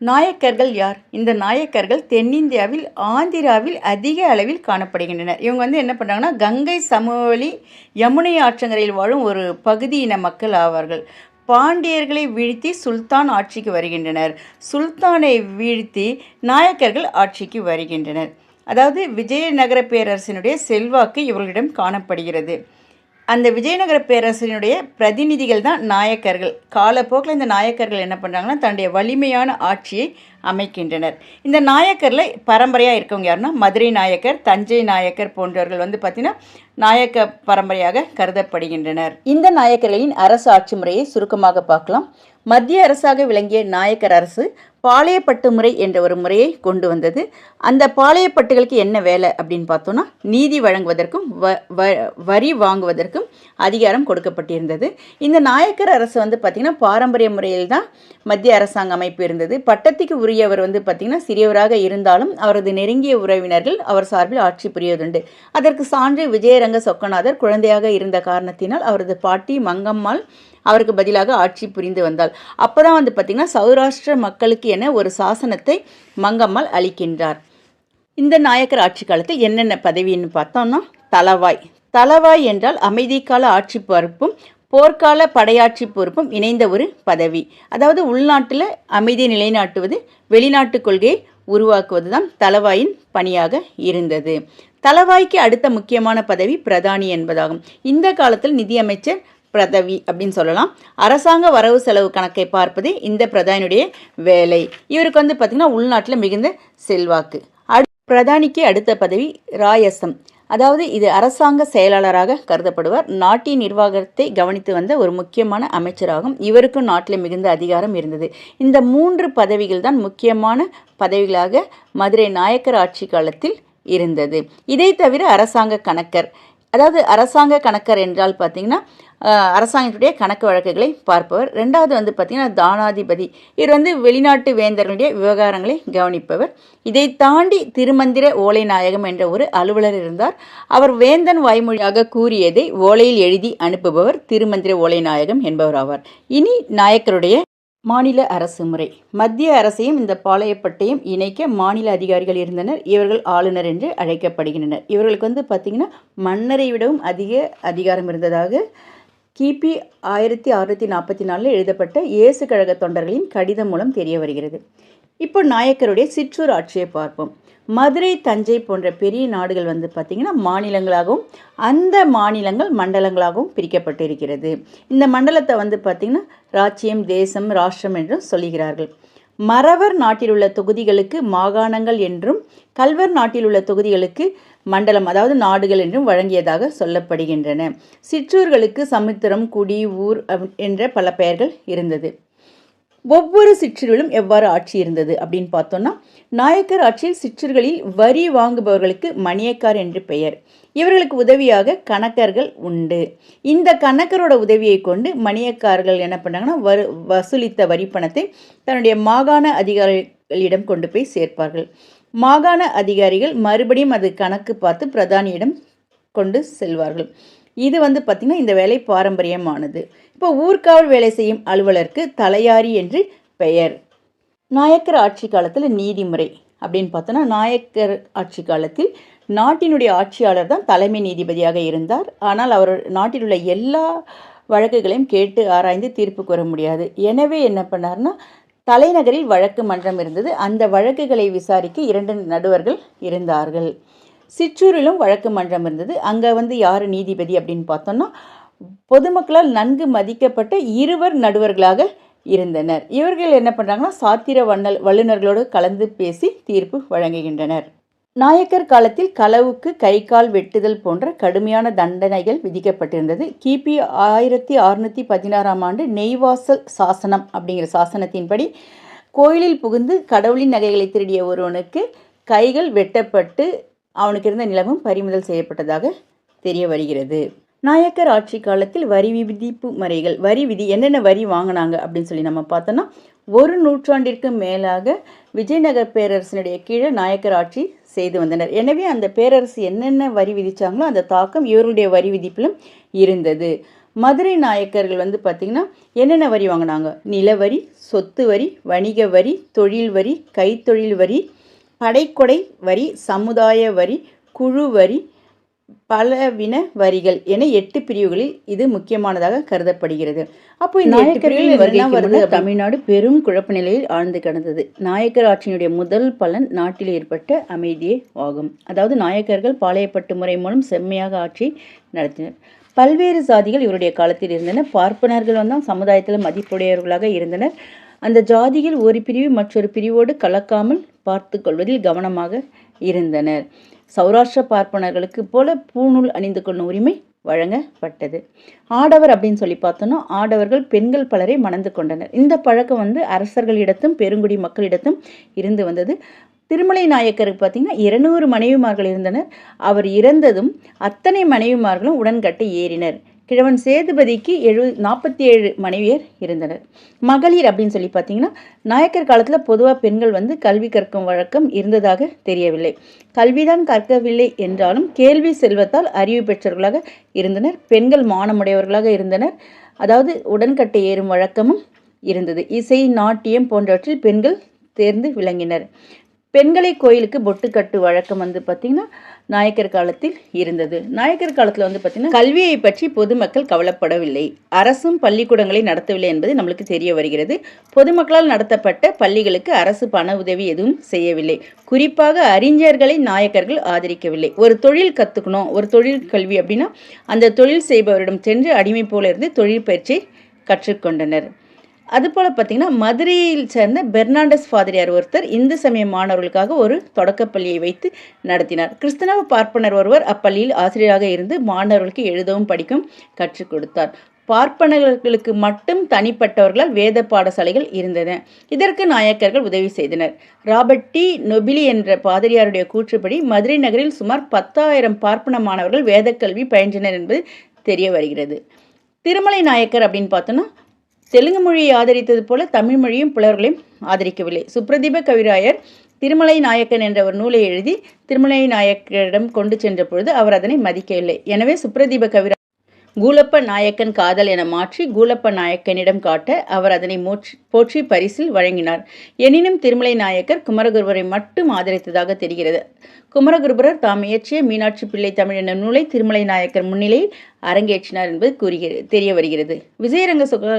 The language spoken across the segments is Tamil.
நாயக்கர்கள் யார்? இந்த நாயக்கர்கள் தென்னிந்தியாவில் ஆந்திராவில் அதிக அளவில் காணப்படுகின்றனர். இவங்க வந்து என்ன பண்ணுறாங்கன்னா கங்கை சமவெளி யமுனை ஆற்றங்கரையில் வாழும் ஒரு பகுதியின மக்கள் ஆவார்கள். பாண்டியர்களை வீழ்த்தி சுல்தான் ஆட்சிக்கு வருகின்றனர். சுல்தானை வீழ்த்தி நாயக்கர்கள் ஆட்சிக்கு வருகின்றனர். அதாவது விஜயநகர பேரரசினுடைய செல்வாக்கு இவர்களிடம் காணப்படுகிறது. அந்த விஜயநகர பேரரசினுடைய பிரதிநிதிகள் தான் நாயக்கர்கள். காலப்போக்கில் இந்த நாயக்கர்கள் என்ன பண்ணுறாங்கன்னா தன்னுடைய வலிமையான ஆட்சியை அமைக்கின்றனர். இந்த நாயக்கரில் பரம்பரையாக இருக்கவங்க யாருன்னா மதுரை நாயக்கர் தஞ்சை நாயக்கர் போன்றவர்கள் வந்து பார்த்திங்கன்னா நாயக்க பரம்பரையாக கருதப்படுகின்றனர். இந்த நாயக்கர்களின் அரசு ஆட்சி முறையை சுருக்கமாக பார்க்கலாம். மத்திய அரசாக விளங்கிய நாயக்கர் அரசு பாளையப்பட்டு முறை என்ற ஒரு முறையை கொண்டு வந்தது. அந்த பாளையப்பட்டுகளுக்கு என்ன வேலை அப்படின்னு பார்த்தோன்னா நீதி வழங்குவதற்கும் வ வ- வரி வாங்குவதற்கும் அதிகாரம் கொடுக்கப்பட்டிருந்தது. இந்த நாயக்கர் அரசு வந்து பார்த்திங்கன்னா பாரம்பரிய முறையில் தான் மத்திய அரசாங்க அமைப்பு இருந்தது. பட்டத்துக்கு உரியவர் வந்து பார்த்திங்கன்னா சிறியவராக இருந்தாலும் அவரது நெருங்கிய உறவினர்கள் அவர் சார்பில் ஆட்சி புரியதுண்டு அதற்கு சான்று விஜயரங்க சொக்கநாதர் குழந்தையாக இருந்த காரணத்தினால் அவரது பாட்டி மங்கம்மாள் அவருக்கு பதிலாக ஆட்சி புரிந்து வந்தாள். அப்போ தான் வந்து பார்த்திங்கன்னா சௌராஷ்டிர மக்களுக்கு என ஒரு சாசனத்தை மங்கம்மாள் அளிக்கின்றார். இந்த நாயக்கர் ஆட்சி காலத்தில் என்னென்ன பதவின்னு பார்த்தோம்னா தலவாய் தலவாய் என்றால் அமைதிக்கால ஆட்சி பொறுப்பும் போர்க்கால படையாட்சி பொறுப்பும் இணைந்த ஒரு பதவி. அதாவது உள்நாட்டில் அமைதியை நிலைநாட்டுவது வெளிநாட்டு கொள்கையை உருவாக்குவது தான் தலவாயின் பணியாக இருந்தது. தலவாய்க்கு அடுத்த முக்கியமான பதவி பிரதானி என்பதாகும். இந்த காலத்தில் நிதியமைச்சர் பிரதவி அப்படின்னு சொல்லலாம். அரசாங்க வரவு செலவு கணக்கை பார்ப்பது இந்த பிரதானியுடைய வேலை. இவருக்கு வந்து பார்த்திங்கன்னா உள்நாட்டில் மிகுந்த செல்வாக்கு. அடு பிரதானிக்கு அடுத்த பதவி ராயசம். அதாவது இது அரசாங்க செயலாளராக கருதப்படுவார். நாட்டின் நிர்வாகத்தை கவனித்து வந்த ஒரு முக்கியமான அமைச்சராகும். இவருக்கும் நாட்டில் மிகுந்த அதிகாரம் இருந்தது. இந்த மூன்று பதவிகள் தான் முக்கியமான பதவிகளாக மதுரை நாயக்கர் ஆட்சி காலத்தில் இருந்தது. இதை தவிர அரசாங்க கணக்கர் அதாவது அரசாங்க கணக்கர் என்றால் பார்த்தீங்கன்னா அரசாங்கத்துடைய கணக்கு வழக்குகளை பார்ப்பவர். ரெண்டாவது வந்து பார்த்திங்கன்னா தானாதிபதி. இவர் வந்து வெளிநாட்டு வேந்தர்களுடைய விவகாரங்களை கவனிப்பவர். இதை தாண்டி திருமந்திர ஓலை நாயகம் என்ற ஒரு அலுவலர் இருந்தார். அவர் வேந்தன் வாய்மொழியாக கூறியதை ஓலையில் எழுதி அனுப்புபவர் திருமந்திர ஓலை நாயகம் என்பவர் ஆவார். இனி நாயக்கருடைய மாநில அரசு முறை. மத்திய அரசையும் இந்த பாளையப்பட்டையும் இணைக்க மாநில அதிகாரிகள் இருந்தனர். இவர்கள் ஆளுநர் என்று அழைக்கப்படுகின்றனர். இவர்களுக்கு வந்து பார்த்திங்கன்னா மன்னரை விடவும் அதிக அதிகாரம் இருந்ததாக கிபி ஆயிரத்தி அறுநூற்றி நாற்பத்தி நாலில் எழுதப்பட்ட இயேசு கழக தொண்டர்களின் கடிதம் மூலம் தெரிய வருகிறது. இப்போ நாயக்கருடைய சிற்றூர் ஆட்சியை பார்ப்போம். மதுரை தஞ்சை போன்ற பெரிய நாடுகள் வந்து பார்த்திங்கன்னா மாநிலங்களாகவும் அந்த மாநிலங்கள் மண்டலங்களாகவும் பிரிக்கப்பட்டு இருக்கிறது இந்த மண்டலத்தை வந்து பார்த்திங்கன்னா ராச்சியம் தேசம் ராஷ்டிரம் என்றும் சொல்லுகிறார்கள். மறவர் நாட்டில் உள்ள தொகுதிகளுக்கு மாகாணங்கள் என்றும் கல்வர் நாட்டில் உள்ள தொகுதிகளுக்கு மண்டலம் அதாவது நாடுகள் என்றும் வழங்கியதாக சொல்லப்படுகின்றன. சிற்றூர்களுக்கு சமுத்திரம் குடி ஊர் அப்- என்ற பல பெயர்கள் இருந்தது. ஒவ்வொரு சிற்றூரிலும் எவ்வாறு ஆட்சி இருந்தது அப்படின்னு பார்த்தோம்னா நாயக்கர் ஆட்சியில் சிற்றூர்களில் வரி வாங்குபவர்களுக்கு மணியக்கார் என்று பெயர். இவர்களுக்கு உதவியாக கணக்கர்கள் உண்டு. இந்த கணக்கரோட உதவியை கொண்டு மணியக்காரர்கள் என்ன பண்ணாங்கன்னா வரு வசூலித்த வரி பணத்தை தன்னுடைய மாகாண அதிகாரிகளிடம் கொண்டு போய் சேர்ப்பார்கள். மாகாண அதிகாரிகள் மறுபடியும் அது கணக்கு பார்த்து பிரதானியிடம் கொண்டு செல்வார்கள். இது வந்து பார்த்திங்கன்னா இந்த வேலை பாரம்பரியமானது. இப்போ ஊர்காவல் வேலை செய்யும் அலுவலருக்கு தலையாரி என்று பெயர். நாயக்கர் ஆட்சி காலத்தில் நீதிமுறை அப்படின்னு பார்த்தோன்னா நாயக்கர் ஆட்சி காலத்தில் நாட்டினுடைய ஆட்சியாளர் தான் தலைமை நீதிபதியாக இருந்தார். ஆனால் அவர் நாட்டில் உள்ள எல்லா வழக்குகளையும் கேட்டு ஆராய்ந்து தீர்ப்பு கூற முடியாது. எனவே என்ன பண்ணார்னா தலைநகரில் வழக்கு மன்றம் இருந்தது. அந்த வழக்குகளை விசாரிக்க இரண்டு நடுவர்கள் இருந்தார்கள். சிற்றூரிலும் வழக்கு மன்றம் இருந்தது. அங்கே வந்து யார் நீதிபதி அப்படின்னு பார்த்தோம்னா பொதுமக்களால் நன்கு மதிக்கப்பட்ட இருவர் நடுவர்களாக இருந்தனர். இவர்கள் என்ன பண்ணுறாங்கன்னா சாத்திர வண்ணல் வல்லுநர்களோடு கலந்து பேசி தீர்ப்பு வழங்குகின்றனர். நாயக்கர் காலத்தில் களவுக்கு கை கால் வெட்டுதல் போன்ற கடுமையான தண்டனைகள் விதிக்கப்பட்டிருந்தது. கிபி ஆயிரத்தி அறுநூற்றி பதினாறாம் ஆண்டு நெய்வாசல் சாசனம் அப்படிங்கிற சாசனத்தின்படி கோயிலில் புகுந்து கடவுளின் நகைகளை திருடிய ஒருவனுக்கு கைகள் வெட்டப்பட்டு அவனுக்கு இருந்த நிலமும் பறிமுதல் செய்யப்பட்டதாக தெரிய வருகிறது. நாயக்கர் ஆட்சி காலத்தில் வரி விதிப்பு முறைகள் வரி விதி என்னென்ன வரி வாங்கினாங்க அப்படின்னு சொல்லி நம்ம பார்த்தோன்னா ஒரு நூற்றாண்டிற்கு மேலாக விஜயநகர் பேரரசினுடைய கீழே நாயக்கர் ஆட்சி செய்து வந்தனர். எனவே அந்த பேரரசு என்னென்ன வரி விதிச்சாங்களோ அந்த தாக்கம் இவருடைய வரி விதிப்பிலும் இருந்தது. மதுரை நாயக்கர்கள் வந்து பார்த்திங்கன்னா என்னென்ன வரி வாங்கினாங்க? நிலவரி சொத்து வரி வணிக வரி தொழில் வரி கைத்தொழில் வரி படைக்கொடை வரி சமுதாய வரி குழு வரி பலவின வரிகள் என எட்டு பிரிவுகளில் இது முக்கியமானதாக கருதப்படுகிறது. அப்போ இந்த வருது தமிழ்நாடு பெரும் குழப்ப நிலையில் ஆழ்ந்து கிடந்தது. நாயக்கர் ஆட்சியினுடைய முதல் பலன் நாட்டில் ஏற்பட்ட அமைதியே ஆகும். அதாவது நாயக்கர்கள் பாளையப்பட்டு முறை மூலம் செம்மையாக ஆட்சி நடத்தினர். பல்வேறு சாதிகள் இவருடைய காலத்தில் இருந்தன. பார்ப்பனர்கள் வந்து சமுதாயத்தில் மதிப்புடையவர்களாக இருந்தனர். அந்த ஜாதிகள் ஒரு பிரிவு மற்றொரு பிரிவோடு கலக்காமல் பார்த்து கொள்வதில் கவனமாக இருந்தனர். சௌராஷ்டிர பார்ப்பனர்களுக்கு போல பூணூல் அணிந்து கொள்ளும் உரிமை வழங்கப்பட்டது. ஆடவர் அப்படின்னு சொல்லி பார்த்தோன்னா ஆடவர்கள் பெண்கள் பலரை மணந்து கொண்டனர். இந்த பழக்கம் வந்து அரசர்களிடத்தும் பெருங்குடி மக்களிடத்தும் இருந்து வந்தது. திருமலை நாயக்கருக்கு பார்த்தீங்கன்னா இருநூறு மனைவிமார்கள் இருந்தனர். அவர் இறந்ததும் அத்தனை மனைவிமார்களும் உடன்கட்டை ஏறினர். கிழவன் சேதுபதிக்கு எழு நாற்பத்தி ஏழு மனைவியர் இருந்தனர். மகளிர் அப்படின்னு சொல்லி பார்த்தீங்கன்னா நாயக்கர் காலத்தில் பொதுவாக பெண்கள் வந்து கல்வி கற்கும் வழக்கம் இருந்ததாக தெரியவில்லை. கல்விதான் கற்கவில்லை என்றாலும் கேள்வி செல்வத்தால் அறிவு பெற்றவர்களாக இருந்தனர். பெண்கள் மானமுடையவர்களாக இருந்தனர். அதாவது உடன்கட்டை ஏறும் வழக்கமும் இருந்தது. இசை நாட்டியம் போன்றவற்றில் பெண்கள் தேர்ந்து விளங்கினர். பெண்களை கோயிலுக்கு பொட்டு கட்டு வழக்கம் வந்து பார்த்திங்கன்னா நாயக்கர் காலத்தில் இருந்தது. நாயக்கர் காலத்தில் வந்து பார்த்திங்கன்னா கல்வியை பற்றி பொதுமக்கள் கவலைப்படவில்லை. அரசும் பள்ளிக்கூடங்களை நடத்தவில்லை என்பது நம்மளுக்கு தெரிய வருகிறது. பொதுமக்களால் நடத்தப்பட்ட பள்ளிகளுக்கு அரசு பண உதவி எதுவும் செய்யவில்லை. குறிப்பாக அறிஞர்களை நாயக்கர்கள் ஆதரிக்கவில்லை. ஒரு தொழில் கற்றுக்கணும் ஒரு தொழில் கல்வி அப்படின்னா அந்த தொழில் செய்பவரிடம் சென்று அடிமை போல இருந்து தொழில் பயிற்சியை கற்றுக்கொண்டனர். அதுபோல் பார்த்திங்கன்னா மதுரையில் சேர்ந்த பெர்னாண்டஸ் ஃபாதிரியார் ஒருத்தர் இந்து சமய மாணவர்களுக்காக ஒரு தொடக்கப்பள்ளியை வைத்து நடத்தினார். கிறிஸ்தவ பார்ப்பனர் ஒருவர் அப்பள்ளியில் ஆசிரியராக இருந்து மாணவர்களுக்கு எழுதவும் படிக்கவும் கற்றுக் கொடுத்தார். பார்ப்பனர்களுக்கு மட்டும் தனிப்பட்டவர்களால் வேத பாடசாலைகள் இருந்தன. இதற்கு நாயக்கர்கள் உதவி செய்தனர். Robert D. நொபிலி என்ற பாதிரியாருடைய கூற்றுப்படி மதுரை நகரில் சுமார் பத்தாயிரம் பார்ப்பன மாணவர்கள் வேதக்கல்வி பயின்றனர் என்பது தெரிய வருகிறது. திருமலை நாயக்கர் அப்படின்னு பார்த்தோன்னா தெலுங்கு மொழியை ஆதரித்தது போல தமிழ் மொழியும் புலவர்களையும் ஆதரிக்கவில்லை. சுப்ரதீப கவிராயர் திருமலை நாயக்கன் என்ற ஒரு நூலை எழுதி திருமலை நாயக்கரிடம் கொண்டு சென்ற பொழுது அவர் அதனை மதிக்கவில்லை. எனவே சுப்ரதீப கவிரா கூலப்ப நாயக்கன் காதல் என மாற்றி கூலப்ப நாயக்கனிடம் காட்ட அவர் அதனை மோற்றி போற்றி பரிசில் வழங்கினார். எனினும் திருமலை நாயக்கர் குமரகுருவரை மட்டும் ஆதரித்ததாக தெரிகிறது. குமரகுருபரர் தாம் இயற்றிய மீனாட்சி பிள்ளை தமிழ் என்ற நூலை திருமலை நாயக்கர் முன்னிலையில் அரங்கேற்றினார் என்பது கூறுகிறது தெரிய வருகிறது. விஜயரங்க சுக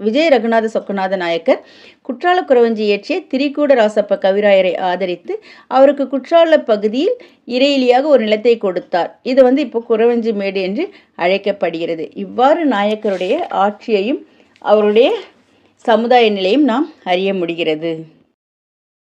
விஜய் ரகுநாத சொக்கநாத நாயக்கர் குற்றால குறவஞ்சி இயற்றிய திரிகூட ராசப்ப கவிராயரை ஆதரித்து அவருக்கு குற்றால பகுதியில் இறையிலியாக ஒரு நிலத்தை கொடுத்தார். இது வந்து இப்போ குறவஞ்சி மேடு என்று அழைக்கப்படுகிறது. இவ்வாறு நாயக்கருடைய ஆட்சியையும் அவருடைய சமுதாய நிலையும் நாம் அறிய முடிகிறது.